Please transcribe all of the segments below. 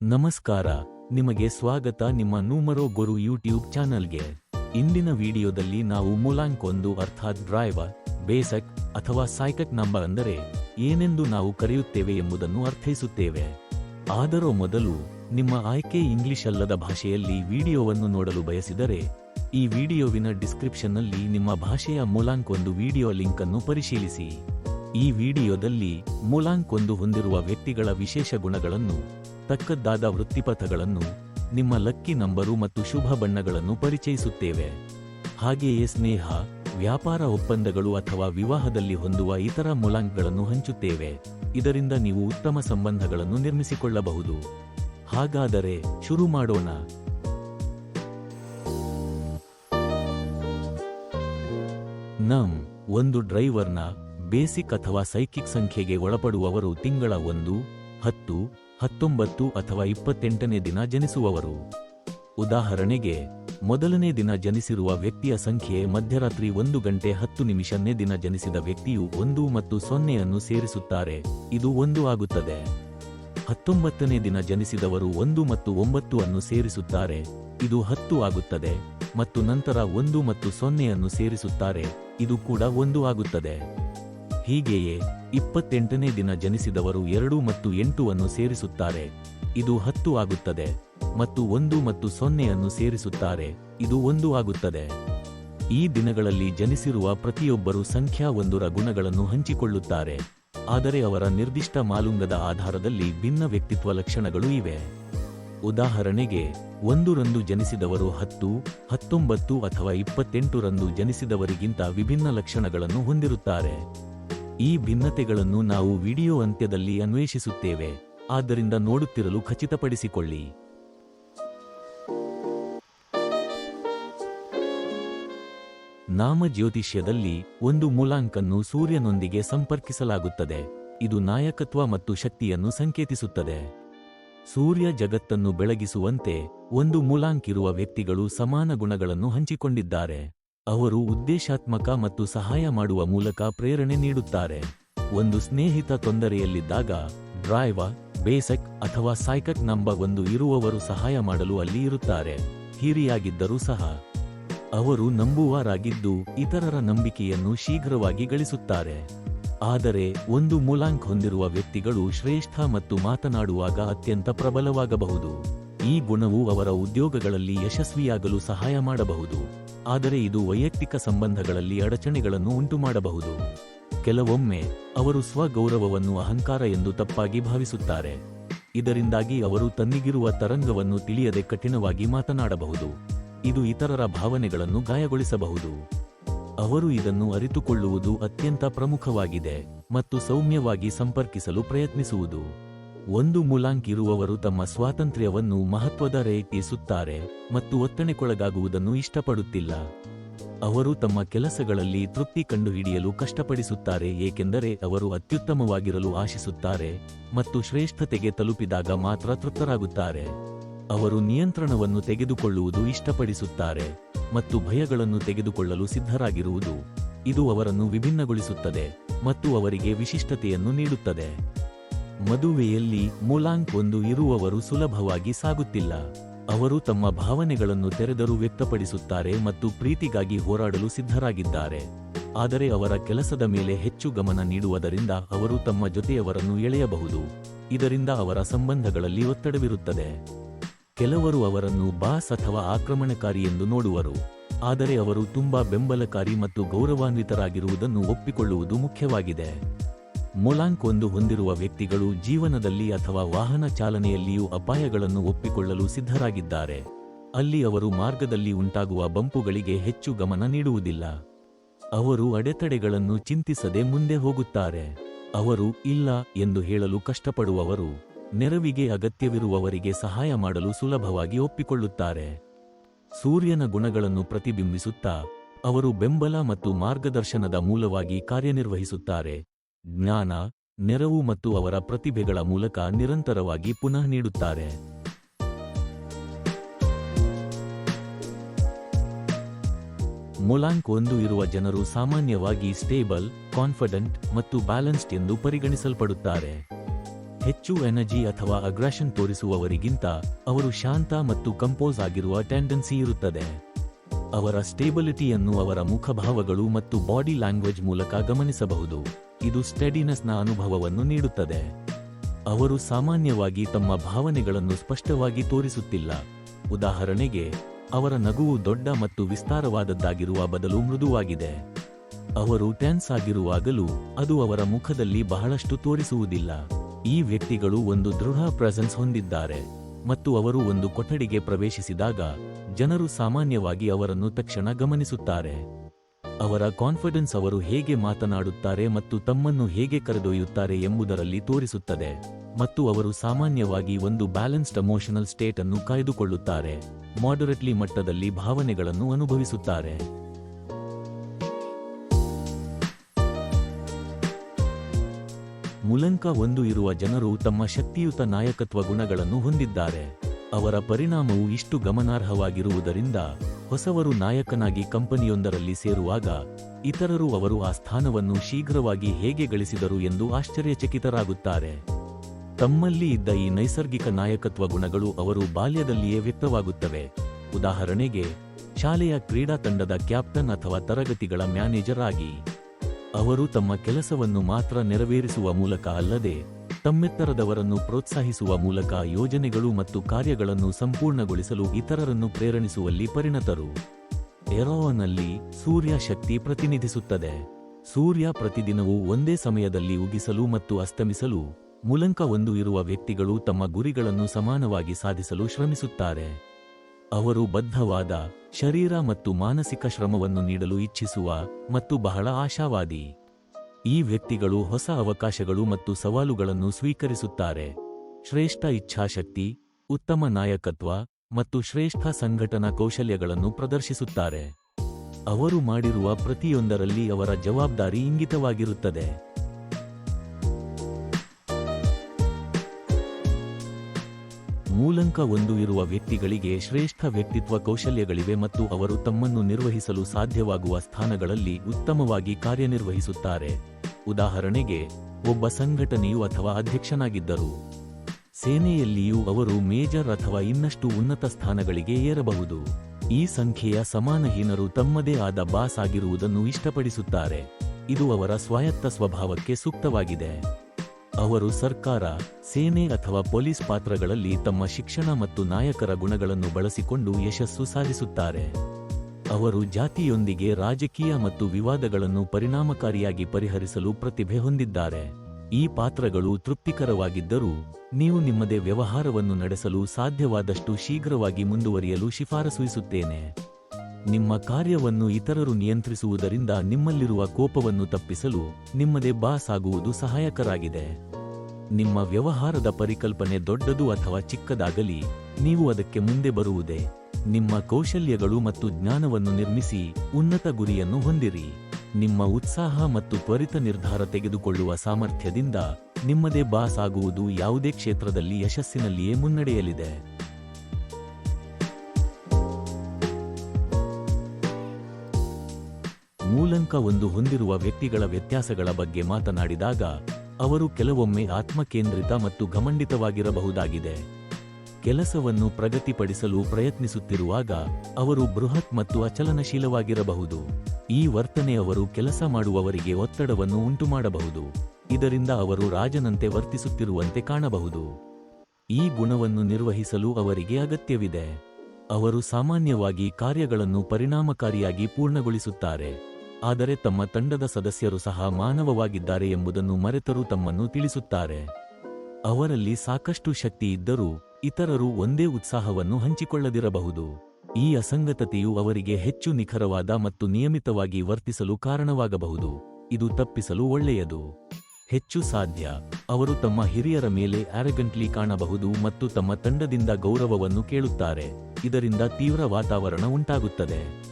ನಮಸ್ಕಾರ, ನಿಮಗೆ ಸ್ವಾಗತ ನಿಮ್ಮ ನೂಮರೋ ಗುರು ಯೂಟ್ಯೂಬ್ ಚಾನಲ್ಗೆ. ಇಂದಿನ ವಿಡಿಯೋದಲ್ಲಿ ನಾವು ಮೂಲಾಂಕ್ ಒಂದು ಅರ್ಥಾತ್ ಡ್ರೈವರ್, ಬೇಸಕ್ ಅಥವಾ ಸೈಕಟ್ ನಂಬರ್ ಅಂದರೆ ಏನೆಂದು ನಾವು ಕರೆಯುತ್ತೇವೆ ಎಂಬುದನ್ನು ಅರ್ಥೈಸುತ್ತೇವೆ. ಆದರೂ ಮೊದಲು ನಿಮ್ಮ ಆಯ್ಕೆ ಇಂಗ್ಲಿಷ್ ಅಲ್ಲದ ಭಾಷೆಯಲ್ಲಿ ವಿಡಿಯೋವನ್ನು ನೋಡಲು ಬಯಸಿದರೆ ಈ ವಿಡಿಯೋವಿನ ಡಿಸ್ಕ್ರಿಪ್ಷನ್ನಲ್ಲಿ ನಿಮ್ಮ ಭಾಷೆಯ ಮೂಲಾಂಕ್ ಒಂದು ವಿಡಿಯೋ ಲಿಂಕ್ ಅನ್ನು ಪರಿಶೀಲಿಸಿ. ಈ ವಿಡಿಯೋದಲ್ಲಿ ಮೂಲಾಂಕ್ ಒಂದು ಹೊಂದಿರುವ ವ್ಯಕ್ತಿಗಳ ವಿಶೇಷ ಗುಣಗಳನ್ನು ತಕ್ಕದ್ದಾದ ವೃತ್ತಿಪಥಗಳನ್ನು, ನಿಮ್ಮ ಲಕ್ಕಿ ನಂಬರು ಮತ್ತು ಶುಭ ಬಣ್ಣಗಳನ್ನು ಪರಿಚಯಿಸುತ್ತೇವೆ. ಹಾಗೆಯೇ ಸ್ನೇಹ, ವ್ಯಾಪಾರ ಒಪ್ಪಂದಗಳು ಅಥವಾ ವಿವಾಹದಲ್ಲಿ ಹೊಂದುವ ಇತರ ಮೂಲಾಂಕಗಳನ್ನು ಹಂಚುತ್ತೇವೆ. ಇದರಿಂದ ನೀವು ಉತ್ತಮ ಸಂಬಂಧಗಳನ್ನು ನಿರ್ಮಿಸಿಕೊಳ್ಳಬಹುದು. ಹಾಗಾದರೆ ಶುರು ಮಾಡೋಣ. ನಮ್ ಒಂದು ಡ್ರೈವರ್ನ ಬೇಸಿಕ್ ಅಥವಾ ಸೈಕಿಕ್ ಸಂಖ್ಯೆಗೆ ಒಳಪಡುವವರು ತಿಂಗಳ ಒಂದು, ಹತ್ತು ಹತ್ತೊಂಬತ್ತು ಅಥವಾ ಇಪ್ಪತ್ತೆಂಟನೇ ದಿನ ಜನಿಸುವವರು. ಉದಾಹರಣೆಗೆ, ಮೊದಲನೇ ದಿನ ಜನಿಸಿರುವ ವ್ಯಕ್ತಿಯ ಸಂಖ್ಯೆ ಮಧ್ಯರಾತ್ರಿ ಒಂದು ಗಂಟೆ ಹತ್ತು ನಿಮಿಷನೇ ದಿನ ಜನಿಸಿದ ವ್ಯಕ್ತಿಯು ಒಂದು ಮತ್ತು ಸೊನ್ನೆಯನ್ನು ಸೇರಿಸುತ್ತಾರೆ. ಇದು ಒಂದು ಆಗುತ್ತದೆ. ಹತ್ತೊಂಬತ್ತನೇ ದಿನ ಜನಿಸಿದವರು ಒಂದು ಮತ್ತು ಒಂಬತ್ತು ಅನ್ನು ಸೇರಿಸುತ್ತಾರೆ. ಇದು ಹತ್ತು ಆಗುತ್ತದೆ ಮತ್ತು ನಂತರ ಒಂದು ಮತ್ತು ಸೊನ್ನೆಯನ್ನು ಸೇರಿಸುತ್ತಾರೆ. ಇದು ಕೂಡ ಒಂದು ಆಗುತ್ತದೆ. ಹೀಗೆಯೇ ಇಪ್ಪತ್ತೆಂಟನೇ ದಿನ ಜನಿಸಿದವರು ಎರಡು ಮತ್ತು ಎಂಟು ಅನ್ನು ಸೇರಿಸುತ್ತಾರೆ. ಇದು ಹತ್ತು ಆಗುತ್ತದೆ ಮತ್ತು ಒಂದು ಮತ್ತು ಸೊನ್ನೆಯನ್ನು ಸೇರಿಸುತ್ತಾರೆ. ಇದು ಒಂದು ಆಗುತ್ತದೆ. ಈ ದಿನಗಳಲ್ಲಿ ಜನಿಸಿರುವ ಪ್ರತಿಯೊಬ್ಬರು ಸಂಖ್ಯಾ ಒಂದರ ಗುಣಗಳನ್ನು ಹಂಚಿಕೊಳ್ಳುತ್ತಾರೆ. ಆದರೆ ಅವರ ನಿರ್ದಿಷ್ಟ ಮಾಲುಂಗದ ಆಧಾರದಲ್ಲಿ ಭಿನ್ನ ವ್ಯಕ್ತಿತ್ವ ಲಕ್ಷಣಗಳು ಇವೆ. ಉದಾಹರಣೆಗೆ ಒಂದು ರಂದು ಜನಿಸಿದವರು ಹತ್ತು, ಹತ್ತೊಂಬತ್ತು ಅಥವಾ ಇಪ್ಪತ್ತೆಂಟು ರಂದು ಜನಿಸಿದವರಿಗಿಂತ ವಿಭಿನ್ನ ಲಕ್ಷಣಗಳನ್ನು ಹೊಂದಿರುತ್ತಾರೆ. ಈ ಭಿನ್ನತೆಗಳನ್ನು ನಾವು ವಿಡಿಯೋ ಅಂತ್ಯದಲ್ಲಿ ಅನ್ವೇಷಿಸುತ್ತೇವೆ. ಆದ್ದರಿಂದ ನೋಡುತ್ತಿರಲು ಖಚಿತಪಡಿಸಿಕೊಳ್ಳಿ. ನಾಮ ಜ್ಯೋತಿಷ್ಯದಲ್ಲಿ ಒಂದು ಮೂಲಾಂಕನ್ನು ಸೂರ್ಯನೊಂದಿಗೆ ಸಂಪರ್ಕಿಸಲಾಗುತ್ತದೆ. ಇದು ನಾಯಕತ್ವ ಮತ್ತು ಶಕ್ತಿಯನ್ನು ಸಂಕೇತಿಸುತ್ತದೆ. ಸೂರ್ಯ ಜಗತ್ತನ್ನು ಬೆಳಗಿಸುವಂತೆ ಒಂದು ಮೂಲಾಂಕಿರುವ ವ್ಯಕ್ತಿಗಳು ಸಮಾನ ಗುಣಗಳನ್ನು ಹಂಚಿಕೊಂಡಿದ್ದಾರೆ. ಅವರು ಉದ್ದೇಶಾತ್ಮಕ ಮತ್ತು ಸಹಾಯ ಮಾಡುವ ಮೂಲಕ ಪ್ರೇರಣೆ ನೀಡುತ್ತಾರೆ. ಒಂದು ಸ್ನೇಹಿತ ತೊಂದರೆಯಲ್ಲಿದ್ದಾಗ, ಡ್ರೈವ, ಬೇಸಕ್ ಅಥವಾ ಸೈಕಕ್ ನಂಬ ಒಂದು ಇರುವವರು ಸಹಾಯ ಮಾಡಲು ಅಲ್ಲಿ ಇರುತ್ತಾರೆ. ಹಿರಿಯಾಗಿದ್ದರೂ ಸಹ, ಅವರು ನಂಬುವಾರಾಗಿದ್ದು ಇತರರ ನಂಬಿಕೆಯನ್ನು ಶೀಘ್ರವಾಗಿ ಗಳಿಸುತ್ತಾರೆ. ಆದರೆ, ಒಂದು ಮೂಲಾಂಕ್ ಹೊಂದಿರುವ ವ್ಯಕ್ತಿಗಳು ಶ್ರೇಷ್ಠ ಮತ್ತು ಮಾತನಾಡುವಾಗ ಅತ್ಯಂತ ಪ್ರಬಲವಾಗಬಹುದು. ಈ ಗುಣವು ಅವರ ಉದ್ಯೋಗಗಳಲ್ಲಿ ಯಶಸ್ವಿಯಾಗಲು ಸಹಾಯ ಮಾಡಬಹುದು. ಆದರೆ ಇದು ವೈಯಕ್ತಿಕ ಸಂಬಂಧಗಳಲ್ಲಿ ಅಡಚಣೆಗಳನ್ನು ಉಂಟುಮಾಡಬಹುದು. ಕೆಲವೊಮ್ಮೆ ಅವರು ಸ್ವಗೌರವವನ್ನು ಅಹಂಕಾರ ಎಂದು ತಪ್ಪಾಗಿ ಭಾವಿಸುತ್ತಾರೆ. ಇದರಿಂದಾಗಿ ಅವರು ತನ್ನಿಗಿರುವ ತರಂಗವನ್ನು ತಿಳಿಯದೆ ಕಠಿಣವಾಗಿ ಮಾತನಾಡಬಹುದು. ಇದು ಇತರರ ಭಾವನೆಗಳನ್ನು ಗಾಯಗೊಳಿಸಬಹುದು. ಅವರು ಇದನ್ನು ಅರಿತುಕೊಳ್ಳುವುದು ಅತ್ಯಂತ ಪ್ರಮುಖವಾಗಿದೆ ಮತ್ತು ಸೌಮ್ಯವಾಗಿ ಸಂಪರ್ಕಿಸಲು ಪ್ರಯತ್ನಿಸುವುದು. ಒಂದು ಮುಲಾಂಕ್ ಇರುವವರು ತಮ್ಮ ಸ್ವಾತಂತ್ರ್ಯವನ್ನು ಮಹತ್ವದ ರೇಟಿಸುತ್ತಾರೆ ಮತ್ತು ಒತ್ತಣೆಗೊಳಗಾಗುವುದನ್ನು ಇಷ್ಟಪಡುತ್ತಿಲ್ಲ. ಅವರು ತಮ್ಮ ಕೆಲಸಗಳಲ್ಲಿ ತೃಪ್ತಿ ಕಂಡುಹಿಡಿಯಲು ಕಷ್ಟಪಡಿಸುತ್ತಾರೆ, ಏಕೆಂದರೆ ಅವರು ಅತ್ಯುತ್ತಮವಾಗಿರಲು ಆಶಿಸುತ್ತಾರೆ ಮತ್ತು ಶ್ರೇಷ್ಠತೆಗೆ ತಲುಪಿದಾಗ ಮಾತ್ರ ತೃಪ್ತರಾಗುತ್ತಾರೆ. ಅವರು ನಿಯಂತ್ರಣವನ್ನು ತೆಗೆದುಕೊಳ್ಳುವುದು ಇಷ್ಟಪಡಿಸುತ್ತಾರೆ ಮತ್ತು ಭಯಗಳನ್ನು ತೆಗೆದುಕೊಳ್ಳಲು ಸಿದ್ಧರಾಗಿರುವುದು. ಇದು ಅವರನ್ನು ವಿಭಿನ್ನಗೊಳಿಸುತ್ತದೆ ಮತ್ತು ಅವರಿಗೆ ವಿಶಿಷ್ಟತೆಯನ್ನು ನೀಡುತ್ತದೆ. ಮದುವೆಯಲ್ಲಿ ಮುಲಾಂಕ್ ಒಂದು ಇರುವವರು ಸುಲಭವಾಗಿ ಸಾಗುತ್ತಿಲ್ಲ. ಅವರು ತಮ್ಮ ಭಾವನೆಗಳನ್ನು ತೆರೆದರೂ ವ್ಯಕ್ತಪಡಿಸುತ್ತಾರೆ ಮತ್ತು ಪ್ರೀತಿಗಾಗಿ ಹೋರಾಡಲು ಸಿದ್ಧರಾಗಿದ್ದಾರೆ. ಆದರೆ ಅವರ ಕೆಲಸದ ಮೇಲೆ ಹೆಚ್ಚು ಗಮನ ನೀಡುವುದರಿಂದ ಅವರು ತಮ್ಮ ಜೊತೆಯವರನ್ನು ಎಳೆಯಬಹುದು. ಇದರಿಂದ ಅವರ ಸಂಬಂಧಗಳಲ್ಲಿ ಒತ್ತಡವಿರುತ್ತದೆ. ಕೆಲವರು ಅವರನ್ನು ಬಾಸ್ ಅಥವಾ ಆಕ್ರಮಣಕಾರಿ ಎಂದು ನೋಡುವರು. ಆದರೆ ಅವರು ತುಂಬಾ ಬೆಂಬಲಕಾರಿ ಮತ್ತು ಗೌರವಾನ್ವಿತರಾಗಿರುವುದನ್ನು ಒಪ್ಪಿಕೊಳ್ಳುವುದು ಮುಖ್ಯವಾಗಿದೆ. ಮೊಲಾಂಕ್ ಒಂದು ಹೊಂದಿರುವ ವ್ಯಕ್ತಿಗಳು ಜೀವನದಲ್ಲಿ ಅಥವಾ ವಾಹನ ಚಾಲನೆಯಲ್ಲಿಯೂ ಅಪಾಯಗಳನ್ನು ಒಪ್ಪಿಕೊಳ್ಳಲು ಸಿದ್ಧರಾಗಿದ್ದಾರೆ. ಅಲ್ಲಿ ಅವರು ಮಾರ್ಗದಲ್ಲಿ ಉಂಟಾಗುವ ಬಂಪುಗಳಿಗೆ ಹೆಚ್ಚು ಗಮನ ನೀಡುವುದಿಲ್ಲ. ಅವರು ಅಡೆತಡೆಗಳನ್ನು ಚಿಂತಿಸದೆ ಮುಂದೆ ಹೋಗುತ್ತಾರೆ. ಅವರು ಇಲ್ಲ ಎಂದು ಹೇಳಲು ಕಷ್ಟಪಡುವವರು ನೆರವಿಗೆ ಅಗತ್ಯವಿರುವವರಿಗೆ ಸಹಾಯ ಮಾಡಲು ಸುಲಭವಾಗಿ ಒಪ್ಪಿಕೊಳ್ಳುತ್ತಾರೆ. ಸೂರ್ಯನ ಗುಣಗಳನ್ನು ಪ್ರತಿಬಿಂಬಿಸುತ್ತಾ ಅವರು ಬೆಂಬಲ ಮತ್ತು ಮಾರ್ಗದರ್ಶನದ ಮೂಲವಾಗಿ ಕಾರ್ಯನಿರ್ವಹಿಸುತ್ತಾರೆ. ಜ್ಞಾನ, ನೆರವು ಮತ್ತು ಅವರ ಪ್ರತಿಭೆಗಳ ಮೂಲಕ ನಿರಂತರವಾಗಿ ಪುನಃ ನೀಡುತ್ತಾರೆ. ಮೊಲಾಂಕ್ ಒಂದು ಇರುವ ಜನರು ಸಾಮಾನ್ಯವಾಗಿ ಸ್ಟೇಬಲ್, ಕಾನ್ಫಿಡೆಂಟ್ ಮತ್ತು ಬ್ಯಾಲೆನ್ಸ್ಡ್ ಎಂದು ಪರಿಗಣಿಸಲ್ಪಡುತ್ತಾರೆ. ಹೆಚ್ಚು ಎನರ್ಜಿ ಅಥವಾ ಅಗ್ರೆಷನ್ ತೋರಿಸುವವರಿಗಿಂತ ಅವರು ಶಾಂತ ಮತ್ತು ಕಂಪೋಸ್ ಆಗಿರುವ ಟೆಂಡೆನ್ಸಿ ಇರುತ್ತದೆ. ಅವರ ಸ್ಟೇಬಿಲಿಟಿಯನ್ನು ಅವರ ಮುಖಭಾವಗಳು ಮತ್ತು ಬಾಡಿ ಲ್ಯಾಂಗ್ವೇಜ್ ಮೂಲಕ ಗಮನಿಸಬಹುದು. ಇದು ಸ್ಟೆಡಿನೆಸ್ನ ಅನುಭವವನ್ನು ನೀಡುತ್ತದೆ. ಅವರು ಸಾಮಾನ್ಯವಾಗಿ ತಮ್ಮ ಭಾವನೆಗಳನ್ನು ಸ್ಪಷ್ಟವಾಗಿ ತೋರಿಸುತ್ತಿಲ್ಲ. ಉದಾಹರಣೆಗೆ, ಅವರ ನಗುವು ದೊಡ್ಡ ಮತ್ತು ವಿಸ್ತಾರವಾದದ್ದಾಗಿರುವ ಬದಲು ಮೃದುವಾಗಿದೆ. ಅವರು ಟೆನ್ಸ್ ಆಗಿರುವಾಗಲೂ, ಅದು ಅವರ ಮುಖದಲ್ಲಿ ಬಹಳಷ್ಟು ತೋರಿಸುವುದಿಲ್ಲ. ಈ ವ್ಯಕ್ತಿಗಳು ಒಂದು ದೃಢ ಪ್ರೆಸೆನ್ಸ್ ಹೊಂದಿದ್ದಾರೆ. ಮತ್ತು ಅವರು ಒಂದು ಕೊಠಡಿಗೆ ಪ್ರವೇಶಿಸಿದಾಗ, ಜನರು ಸಾಮಾನ್ಯವಾಗಿ ಅವರನ್ನು ತಕ್ಷಣ ಗಮನಿಸುತ್ತಾರೆ. ಅವರ ಕಾನ್ಫಿಡೆನ್ಸ್ ಅವರು ಹೇಗೆ ಮಾತನಾಡುತ್ತಾರೆ ಮತ್ತು ತಮ್ಮನ್ನು ಹೇಗೆ ಕರೆದೊಯ್ಯುತ್ತಾರೆ ಎಂಬುದರಲ್ಲಿ ತೋರಿಸುತ್ತದೆ ಮತ್ತು ಅವರು ಸಾಮಾನ್ಯವಾಗಿ ಒಂದು ಬ್ಯಾಲೆನ್ಸ್ಡ್ ಎಮೋಷನಲ್ ಸ್ಟೇಟ್ ಅನ್ನು ಕಾಯ್ದುಕೊಳ್ಳುತ್ತಾರೆ ಮಾಡರೇಟ್ಲಿ ಮಟ್ಟದಲ್ಲಿ ಭಾವನೆಗಳನ್ನು ಅನುಭವಿಸುತ್ತಾರೆ. ಮುಲಂಕ ಒಂದು ಇರುವ ಜನರು ತಮ್ಮ ಶಕ್ತಿಯುತ ನಾಯಕತ್ವ ಗುಣಗಳನ್ನು ಹೊಂದಿದ್ದಾರೆ, ಅವರ ಪರಿಣಾಮವು ಇಷ್ಟು ಗಮನಾರ್ಹವಾಗಿರುವುದರಿಂದ ಹೊಸವರು ನಾಯಕನಾಗಿ ಕಂಪನಿಯೊಂದರಲ್ಲಿ ಸೇರುವಾಗ ಇತರರು ಅವರು ಆ ಸ್ಥಾನವನ್ನು ಶೀಘ್ರವಾಗಿ ಹೇಗೆ ಗಳಿಸಿದರು ಎಂದು ಆಶ್ಚರ್ಯಚಕಿತರಾಗುತ್ತಾರೆ. ತಮ್ಮಲ್ಲಿ ಇದ್ದ ಈ ನೈಸರ್ಗಿಕ ನಾಯಕತ್ವ ಗುಣಗಳು ಅವರು ಬಾಲ್ಯದಲ್ಲಿಯೇ ವ್ಯಕ್ತವಾಗುತ್ತವೆ. ಉದಾಹರಣೆಗೆ, ಶಾಲೆಯ ಕ್ರೀಡಾ ತಂಡದ ಕ್ಯಾಪ್ಟನ್ ಅಥವಾ ತರಗತಿಗಳ ಮ್ಯಾನೇಜರ್ ಆಗಿ, ಅವರು ತಮ್ಮ ಕೆಲಸವನ್ನು ಮಾತ್ರ ನೆರವೇರಿಸುವ ಮೂಲಕ ಅಲ್ಲದೆ ತಮ್ಮೆತ್ತರದವರನ್ನು ಪ್ರೋತ್ಸಾಹಿಸುವ ಮೂಲಕ ಯೋಜನೆಗಳು ಮತ್ತು ಕಾರ್ಯಗಳನ್ನು ಸಂಪೂರ್ಣಗೊಳಿಸಲು ಇತರರನ್ನು ಪ್ರೇರಣಿಸುವಲ್ಲಿ ಪರಿಣತರು. ಎರೋವನಲ್ಲಿ ಸೂರ್ಯ ಶಕ್ತಿ ಪ್ರತಿನಿಧಿಸುತ್ತದೆ. ಸೂರ್ಯ ಪ್ರತಿದಿನವೂ ಒಂದೇ ಸಮಯದಲ್ಲಿ ಉಗಿಸಲು ಮತ್ತು ಅಸ್ತಮಿಸಲು ಮುಲಂಕ ಒಂದು ಇರುವ ವ್ಯಕ್ತಿಗಳು ತಮ್ಮ ಗುರಿಗಳನ್ನು ಸಮಾನವಾಗಿ ಸಾಧಿಸಲು ಶ್ರಮಿಸುತ್ತಾರೆ. ಅವರು ಬದ್ಧವಾದ, ಶರೀರ ಮತ್ತು ಮಾನಸಿಕ ಶ್ರಮವನ್ನು ನೀಡಲು ಇಚ್ಛಿಸುವ ಮತ್ತು ಬಹಳ ಆಶಾವಾದಿ. ಈ ವ್ಯಕ್ತಿಗಳು ಹೊಸ ಅವಕಾಶಗಳು ಮತ್ತು ಸವಾಲುಗಳನ್ನು ಸ್ವೀಕರಿಸುತ್ತಾರೆ. ಶ್ರೇಷ್ಠ ಇಚ್ಛಾಶಕ್ತಿ, ಉತ್ತಮ ನಾಯಕತ್ವ ಮತ್ತು ಶ್ರೇಷ್ಠ ಸಂಘಟನಾ ಕೌಶಲ್ಯಗಳನ್ನು ಪ್ರದರ್ಶಿಸುತ್ತಾರೆ. ಅವರು ಮಾಡಿರುವ ಪ್ರತಿಯೊಂದರಲ್ಲಿ ಅವರ ಜವಾಬ್ದಾರಿ ಇಂಗಿತವಾಗಿರುತ್ತದೆ. ಮೂಲಂಕ ಒಂದು ಇರುವ ವ್ಯಕ್ತಿಗಳಿಗೆ ಶ್ರೇಷ್ಠ ವ್ಯಕ್ತಿತ್ವ ಕೌಶಲ್ಯಗಳಿವೆ ಮತ್ತು ಅವರು ತಮ್ಮನ್ನು ನಿರ್ವಹಿಸಲು ಸಾಧ್ಯವಾಗುವ ಸ್ಥಾನಗಳಲ್ಲಿ ಉತ್ತಮವಾಗಿ ಕಾರ್ಯನಿರ್ವಹಿಸುತ್ತಾರೆ. ಉದಾಹರಣೆಗೆ, ಒಬ್ಬ ಸಂಘಟನೆಯು ಅಥವಾ ಅಧ್ಯಕ್ಷನಾಗಿದ್ದರು ಸೇನೆಯಲ್ಲಿಯೂ ಅವರು ಮೇಜರ್ ಅಥವಾ ಇನ್ನಷ್ಟು ಉನ್ನತ ಸ್ಥಾನಗಳಿಗೆ ಏರಬಹುದು. ಈ ಸಂಖ್ಯೆಯ ಸಮಾನಹೀನರು ತಮ್ಮದೇ ಆದ ಬಾಸ್ ಆಗಿರುವುದನ್ನು ಇಷ್ಟಪಡಿಸುತ್ತಾರೆ. ಇದು ಅವರ ಸ್ವಾಯತ್ತ ಸ್ವಭಾವಕ್ಕೆ ಸೂಕ್ತವಾಗಿದೆ. ಅವರು ಸರ್ಕಾರ, ಸೇನೆ ಅಥವಾ ಪೊಲೀಸ್ ಪಾತ್ರಗಳಲ್ಲಿ ತಮ್ಮ ಶಿಕ್ಷಣ ಮತ್ತು ನಾಯಕರ ಗುಣಗಳನ್ನು ಬಳಸಿಕೊಂಡು ಯಶಸ್ಸು ಸಾಧಿಸುತ್ತಾರೆ. ಅವರು ಜಾತಿಯೊಂದಿಗೆ ರಾಜಕೀಯ ಮತ್ತು ವಿವಾದಗಳನ್ನು ಪರಿಣಾಮಕಾರಿಯಾಗಿ ಪರಿಹರಿಸಲು ಪ್ರತಿಭೆ ಹೊಂದಿದ್ದಾರೆ. ಈ ಪಾತ್ರಗಳು ತೃಪ್ತಿಕರವಾಗಿದ್ದರೂ, ನೀವು ನಿಮ್ಮದೇ ವ್ಯವಹಾರವನ್ನು ನಡೆಸಲು ಸಾಧ್ಯವಾದಷ್ಟು ಶೀಘ್ರವಾಗಿ ಮುಂದುವರಿಯಲು ಶಿಫಾರಸುಯಿಸುತ್ತೇನೆ ನಿಮ್ಮ ಕಾರ್ಯವನ್ನು ಇತರರು ನಿಯಂತ್ರಿಸುವುದರಿಂದ ನಿಮ್ಮಲ್ಲಿರುವ ಕೋಪವನ್ನು ತಪ್ಪಿಸಲು ನಿಮ್ಮದೇ ಬಾಸ್ ಆಗುವುದು ಸಹಾಯಕರಾಗಿದೆ. ನಿಮ್ಮ ವ್ಯವಹಾರದ ಪರಿಕಲ್ಪನೆ ದೊಡ್ಡದು ಅಥವಾ ಚಿಕ್ಕದಾಗಲಿ, ನೀವು ಅದಕ್ಕೆ ಮುಂದೆ ಬರುವುದೇ. ನಿಮ್ಮ ಕೌಶಲ್ಯಗಳು ಮತ್ತು ಜ್ಞಾನವನ್ನು ನಿರ್ಮಿಸಿ ಉನ್ನತ ಗುರಿಯನ್ನು ಹೊಂದಿರಿ. ನಿಮ್ಮ ಉತ್ಸಾಹ ಮತ್ತು ತ್ವರಿತ ನಿರ್ಧಾರ ತೆಗೆದುಕೊಳ್ಳುವ ಸಾಮರ್ಥ್ಯದಿಂದ ನಿಮ್ಮದೇ ಬಾಸ್ ಆಗುವುದು ಯಾವುದೇ ಕ್ಷೇತ್ರದಲ್ಲಿ ಯಶಸ್ಸಿನಲ್ಲಿಯೇ ಮುನ್ನಡೆಯಲಿದೆ. ಮೂಲಂಕ ಒಂದು ಹೊಂದಿರುವ ವ್ಯಕ್ತಿಗಳ ವ್ಯತ್ಯಾಸಗಳ ಬಗ್ಗೆ ಮಾತನಾಡಿದಾಗ, ಅವರು ಕೆಲವೊಮ್ಮೆ ಆತ್ಮಕೇಂದ್ರಿತ ಮತ್ತು ಘಮಂಡಿತವಾಗಿರಬಹುದಾಗಿದೆ. ಕೆಲಸವನ್ನು ಪ್ರಗತಿಪಡಿಸಲು ಪ್ರಯತ್ನಿಸುತ್ತಿರುವಾಗ, ಅವರು ಬೃಹತ್ ಮತ್ತು ಅಚಲನಶೀಲವಾಗಿರಬಹುದು. ಈ ವರ್ತನೆ ಅವರು ಕೆಲಸ ಮಾಡುವವರಿಗೆ ಒತ್ತಡವನ್ನು ಉಂಟುಮಾಡಬಹುದು. ಇದರಿಂದ ಅವರು ರಾಜನಂತೆ ವರ್ತಿಸುತ್ತಿರುವಂತೆ ಕಾಣಬಹುದು. ಈ ಗುಣವನ್ನು ನಿರ್ವಹಿಸಲು ಅವರಿಗೆ ಅಗತ್ಯವಿದೆ. ಅವರು ಸಾಮಾನ್ಯವಾಗಿ ಕಾರ್ಯಗಳನ್ನು ಪರಿಣಾಮಕಾರಿಯಾಗಿ ಪೂರ್ಣಗೊಳಿಸುತ್ತಾರೆ. ಆದರೆ ತಮ್ಮ ತಂಡದ ಸದಸ್ಯರು ಸಹ ಮಾನವವಾಗಿದ್ದಾರೆ ಎಂಬುದನ್ನು ಮರೆತರು ತಮ್ಮನ್ನು ತಿಳಿಸುತ್ತಾರೆ. ಅವರಲ್ಲಿ ಸಾಕಷ್ಟು ಶಕ್ತಿ ಇದ್ದರೂ ಇತರರು ಒಂದೇ ಉತ್ಸಾಹವನ್ನು ಹಂಚಿಕೊಳ್ಳದಿರಬಹುದು. ಈ ಅಸಂಗತತೆಯು ಅವರಿಗೆ ಹೆಚ್ಚು ನಿಖರವಾದ ಮತ್ತು ನಿಯಮಿತವಾಗಿ ವರ್ತಿಸಲು ಕಾರಣವಾಗಬಹುದು. ಇದು ತಪ್ಪಿಸಲು ಒಳ್ಳೆಯದು. ಹೆಚ್ಚು ಸಾಧ್ಯ. ಅವರು ತಮ್ಮ ಹಿರಿಯರ ಮೇಲೆ ಆರಗಂಟ್ಲಿ ಕಾಣಬಹುದು ಮತ್ತು ತಮ್ಮ ತಂಡದಿಂದ ಗೌರವವನ್ನು ಕೇಳುತ್ತಾರೆ. ಇದರಿಂದ ತೀವ್ರ ವಾತಾವರಣ ಉಂಟಾಗುತ್ತದೆ.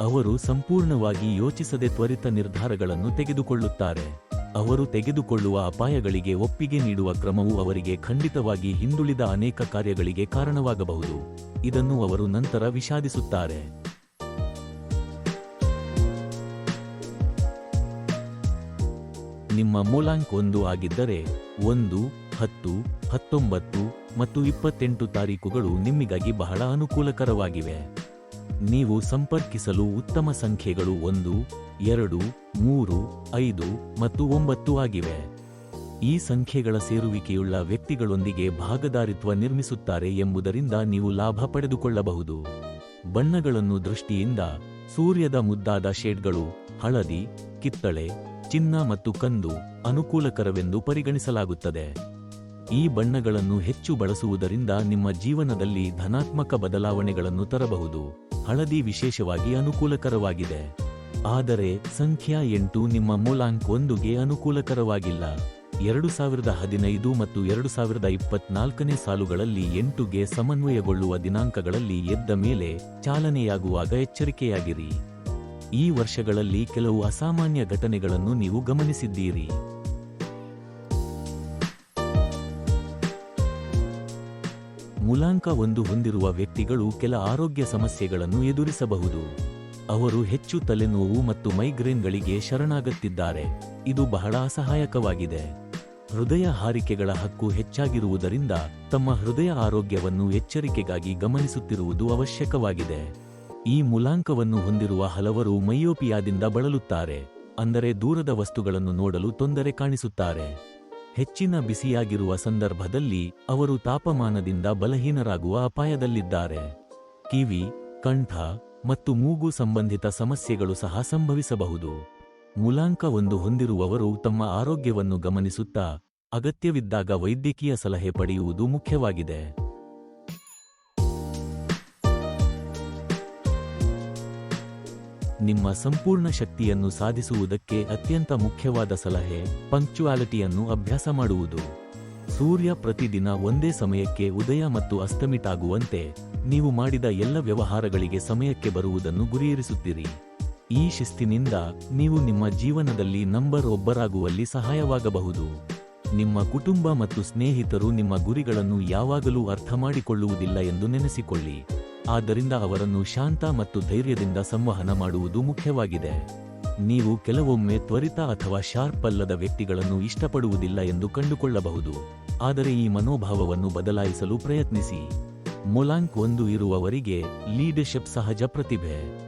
ಅವರು ಸಂಪೂರ್ಣವಾಗಿ ಯೋಚಿಸದೆ ತ್ವರಿತ ನಿರ್ಧಾರಗಳನ್ನು ತೆಗೆದುಕೊಳ್ಳುತ್ತಾರೆ. ಅವರು ತೆಗೆದುಕೊಳ್ಳುವ ಅಪಾಯಗಳಿಗೆ ಒಪ್ಪಿಗೆ ನೀಡುವ ಕ್ರಮವು ಅವರಿಗೆ ಖಂಡಿತವಾಗಿ ಹಿಂದುಳಿದ ಅನೇಕ ಕಾರ್ಯಗಳಿಗೆ ಕಾರಣವಾಗಬಹುದು. ಇದನ್ನು ಅವರು ನಂತರ ವಿಷಾದಿಸುತ್ತಾರೆ. ನಿಮ್ಮ ಮೂಲಾಂಕ್ ಒಂದು ಆಗಿದ್ದರೆ, ಒಂದು, ಹತ್ತು, ಹತ್ತೊಂಬತ್ತು ಮತ್ತು ಇಪ್ಪತ್ತೆಂಟು ತಾರೀಕುಗಳು ನಿಮ್ಮಿಗಾಗಿ ಬಹಳ ಅನುಕೂಲಕರವಾಗಿವೆ. ನೀವು ಸಂಪರ್ಕಿಸಲು ಉತ್ತಮ ಸಂಖ್ಯೆಗಳು ಒಂದು, ಎರಡು, ಮೂರು, ಐದು ಮತ್ತು ಒಂಬತ್ತು ಆಗಿವೆ. ಈ ಸಂಖ್ಯೆಗಳ ಸೇರುವಿಕೆಯುಳ್ಳ ವ್ಯಕ್ತಿಗಳೊಂದಿಗೆ ಭಾಗದಾರಿತ್ವ ನಿರ್ಮಿಸುತ್ತಾರೆ ಎಂಬುದರಿಂದ ನೀವು ಲಾಭ ಪಡೆದುಕೊಳ್ಳಬಹುದು. ಬಣ್ಣಗಳನ್ನು ದೃಷ್ಟಿಯಿಂದ ಸೂರ್ಯದ ಮುದ್ದಾದ ಶೇಡ್ಗಳು ಹಳದಿ, ಕಿತ್ತಳೆ, ಚಿನ್ನ ಮತ್ತು ಕಂದು ಅನುಕೂಲಕರವೆಂದು ಪರಿಗಣಿಸಲಾಗುತ್ತದೆ. ಈ ಬಣ್ಣಗಳನ್ನು ಹೆಚ್ಚು ಬಳಸುವುದರಿಂದ ನಿಮ್ಮ ಜೀವನದಲ್ಲಿ ಧನಾತ್ಮಕ ಬದಲಾವಣೆಗಳನ್ನು ತರಬಹುದು. ಹಳದಿ ವಿಶೇಷವಾಗಿ ಅನುಕೂಲಕರವಾಗಿದೆ. ಆದರೆ ಸಂಖ್ಯಾ ಎಂಟು ನಿಮ್ಮ ಮೂಲಾಂಕ್ ಒಂದುಗೆ ಅನುಕೂಲಕರವಾಗಿಲ್ಲ. ಎರಡು ಸಾವಿರದ ಹದಿನೈದು ಮತ್ತು ಎರಡು ಸಾವಿರದ ಇಪ್ಪತ್ನಾಲ್ಕನೇ ಸಾಲುಗಳಲ್ಲಿ ಎಂಟುಗೆ ಸಮನ್ವಯಗೊಳ್ಳುವ ದಿನಾಂಕಗಳಲ್ಲಿ ಎದ್ದ ಮೇಲೆ ಚಾಲನೆಯಾಗುವಾಗ ಎಚ್ಚರಿಕೆಯಾಗಿರಿ. ಈ ವರ್ಷಗಳಲ್ಲಿ ಕೆಲವು ಅಸಾಮಾನ್ಯ ಘಟನೆಗಳನ್ನು ನೀವು ಗಮನಿಸಿದ್ದೀರಿ. ಮುಲಾಂಕ ಒಂದು ಹೊಂದಿರುವ ವ್ಯಕ್ತಿಗಳು ಕೆಲ ಆರೋಗ್ಯ ಸಮಸ್ಯೆಗಳನ್ನು ಎದುರಿಸಬಹುದು. ಅವರು ಹೆಚ್ಚು ತಲೆನೋವು ಮತ್ತು ಮೈಗ್ರೇನ್ಗಳಿಗೆ ಶರಣಾಗುತ್ತಿದ್ದಾರೆ. ಇದು ಬಹಳ ಅಸಹಾಯಕವಾಗಿದೆ. ಹೃದಯ ಹಾರಿಕೆಗಳ ಹಕ್ಕು ಹೆಚ್ಚಾಗಿರುವುದರಿಂದ ತಮ್ಮ ಹೃದಯ ಆರೋಗ್ಯವನ್ನು ಎಚ್ಚರಿಕೆಗಾಗಿ ಗಮನಿಸುತ್ತಿರುವುದು ಅವಶ್ಯಕವಾಗಿದೆ. ಈ ಮೂಲಾಂಕವನ್ನು ಹೊಂದಿರುವ ಹಲವರು ಮೈಯೋಪಿಯಾದಿಂದ ಬಳಲುತ್ತಾರೆ, ಅಂದರೆ ದೂರದ ವಸ್ತುಗಳನ್ನು ನೋಡಲು ತೊಂದರೆ ಕಾಣಿಸುತ್ತಾರೆ. ಹೆಚ್ಚಿನ ಬಿಸಿಯಾಗಿರುವ ಸಂದರ್ಭದಲ್ಲಿ ಅವರು ತಾಪಮಾನದಿಂದ ಬಲಹೀನರಾಗುವ ಅಪಾಯದಲ್ಲಿದ್ದಾರೆ. ಕಿವಿ, ಕಂಠ ಮತ್ತು ಮೂಗು ಸಂಬಂಧಿತ ಸಮಸ್ಯೆಗಳು ಸಹ ಸಂಭವಿಸಬಹುದು. ಮೂಲಾಂಕವೊಂದು ಹೊಂದಿರುವವರು ತಮ್ಮ ಆರೋಗ್ಯವನ್ನು ಗಮನಿಸುತ್ತಾ ಅಗತ್ಯವಿದ್ದಾಗ ವೈದ್ಯಕೀಯ ಸಲಹೆ ಪಡೆಯುವುದು ಮುಖ್ಯವಾಗಿದೆ. ನಿಮ್ಮ ಸಂಪೂರ್ಣ ಶಕ್ತಿಯನ್ನು ಸಾಧಿಸುವುದಕ್ಕೆ ಅತ್ಯಂತ ಮುಖ್ಯವಾದ ಸಲಹೆ, ಪಂಕ್ಚುಯಾಲಿಟಿಯನ್ನು ಅಭ್ಯಾಸ ಮಾಡುವುದು. ಸೂರ್ಯ ಪ್ರತಿದಿನ ಒಂದೇ ಸಮಯಕ್ಕೆ ಉದಯ ಮತ್ತು ಅಸ್ತಮಿತಾಗುವಂತೆ ನೀವು ಮಾಡಿದ ಎಲ್ಲ ವ್ಯವಹಾರಗಳಿಗೆ ಸಮಯಕ್ಕೆ ಬರುವುದನ್ನು ಗುರಿಯಿರಿಸುತ್ತೀರಿ. ಈ ಶಿಸ್ತಿನಿಂದ ನೀವು ನಿಮ್ಮ ಜೀವನದಲ್ಲಿ ನಂಬರ್ ಒಬ್ಬರಾಗುವಲ್ಲಿ ಸಹಾಯವಾಗಬಹುದು. ನಿಮ್ಮ ಕುಟುಂಬ ಮತ್ತು ಸ್ನೇಹಿತರು ನಿಮ್ಮ ಗುರಿಗಳನ್ನು ಯಾವಾಗಲೂ ಅರ್ಥ ಮಾಡಿಕೊಳ್ಳುವುದಿಲ್ಲ ಎಂದು ನೆನೆಸಿಕೊಳ್ಳಿ. ಆದ್ದರಿಂದ ಅವರನ್ನು ಶಾಂತ ಮತ್ತು ಧೈರ್ಯದಿಂದ ಸಂವಹನ ಮಾಡುವುದು ಮುಖ್ಯವಾಗಿದೆ. ನೀವು ಕೆಲವೊಮ್ಮೆ ತ್ವರಿತ ಅಥವಾ ಶಾರ್ಪ್ ಅಲ್ಲದ ವ್ಯಕ್ತಿಗಳನ್ನು ಇಷ್ಟಪಡುವುದಿಲ್ಲ ಎಂದು ಕಂಡುಕೊಳ್ಳಬಹುದು. ಆದರೆ ಈ ಮನೋಭಾವವನ್ನು ಬದಲಾಯಿಸಲು ಪ್ರಯತ್ನಿಸಿ. ಮೊಲಾಂಕ್ ಒಂದು ಇರುವವರಿಗೆ ಲೀಡರ್ಶಿಪ್ ಸಹಜ ಪ್ರತಿಭೆ.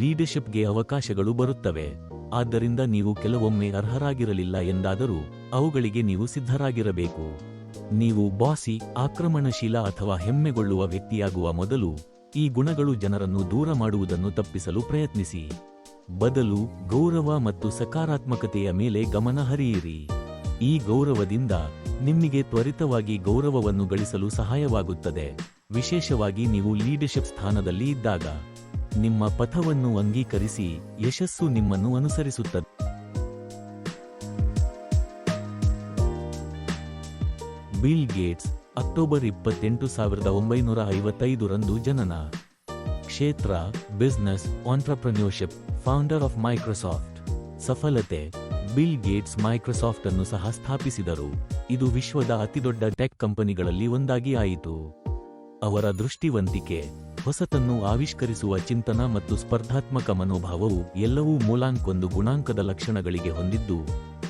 ಲೀಡರ್ಶಿಪ್ಗೆ ಅವಕಾಶಗಳು ಬರುತ್ತವೆ. ಆದ್ದರಿಂದ ನೀವು ಕೆಲವೊಮ್ಮೆ ಅರ್ಹರಾಗಿರಲಿಲ್ಲ ಎಂದಾದರೂ ಅವುಗಳಿಗೆ ನೀವು ಸಿದ್ಧರಾಗಿರಬೇಕು. ನೀವು ಬಾಸಿ, ಆಕ್ರಮಣಶೀಲ ಅಥವಾ ಹೆಮ್ಮೆಗೊಳ್ಳುವ ವ್ಯಕ್ತಿಯಾಗುವ ಮೊದಲು ಈ ಗುಣಗಳು ಜನರನ್ನು ದೂರ ಮಾಡುವುದನ್ನು ತಪ್ಪಿಸಲು ಪ್ರಯತ್ನಿಸಿ. ಬದಲು ಗೌರವ ಮತ್ತು ಸಕಾರಾತ್ಮಕತೆಯ ಮೇಲೆ ಗಮನ ಹರಿಯಿರಿ. ಈ ಗೌರವದಿಂದ ನಿಮಗೆ ತ್ವರಿತವಾಗಿ ಗೌರವವನ್ನು ಗಳಿಸಲು ಸಹಾಯವಾಗುತ್ತದೆ. ವಿಶೇಷವಾಗಿ ನೀವು ಲೀಡರ್ಶಿಪ್ ಸ್ಥಾನದಲ್ಲಿ ಇದ್ದಾಗ, ನಿಮ್ಮ ಪಥವನ್ನು ಅಂಗೀಕರಿಸಿ ಯಶಸ್ಸು ನಿಮ್ಮನ್ನು ಅನುಸರಿಸುತ್ತದೆ. ಬಿಲ್ ಗೇಟ್ಸ್ ಅಕ್ಟೋಬರ್ ಇಪ್ಪತ್ತೆಂಟು ಸಾವಿರದ ಒಂಬೈನೂರ ಐವತ್ತೈದರಂದು ಜನನ. ಕ್ಷೇತ್ರ, business entrepreneurship founder of Microsoft. ಸಫಲತೆ, Bill Gates Microsoft ಅನ್ನು ಸಹ ಸ್ಥಾಪಿಸಿದರು. ಇದು ವಿಶ್ವದ ಅತಿದೊಡ್ಡ ಟೆಕ್ ಕಂಪನಿಗಳಲ್ಲಿ ಒಂದಾಗಿ ಆಯಿತು. ಅವರ ದೃಷ್ಟಿವಂತಿಕೆ, ಹೊಸತನ್ನು ಆವಿಷ್ಕರಿಸುವ ಚಿಂತನ ಮತ್ತು ಸ್ಪರ್ಧಾತ್ಮಕ ಮನೋಭಾವವು ಎಲ್ಲವೂ ಮೂಲಾಂಕೊಂದು ಗುಣಾಂಕದ ಲಕ್ಷಣಗಳಿಗೆ ಹೊಂದಿದ್ದು,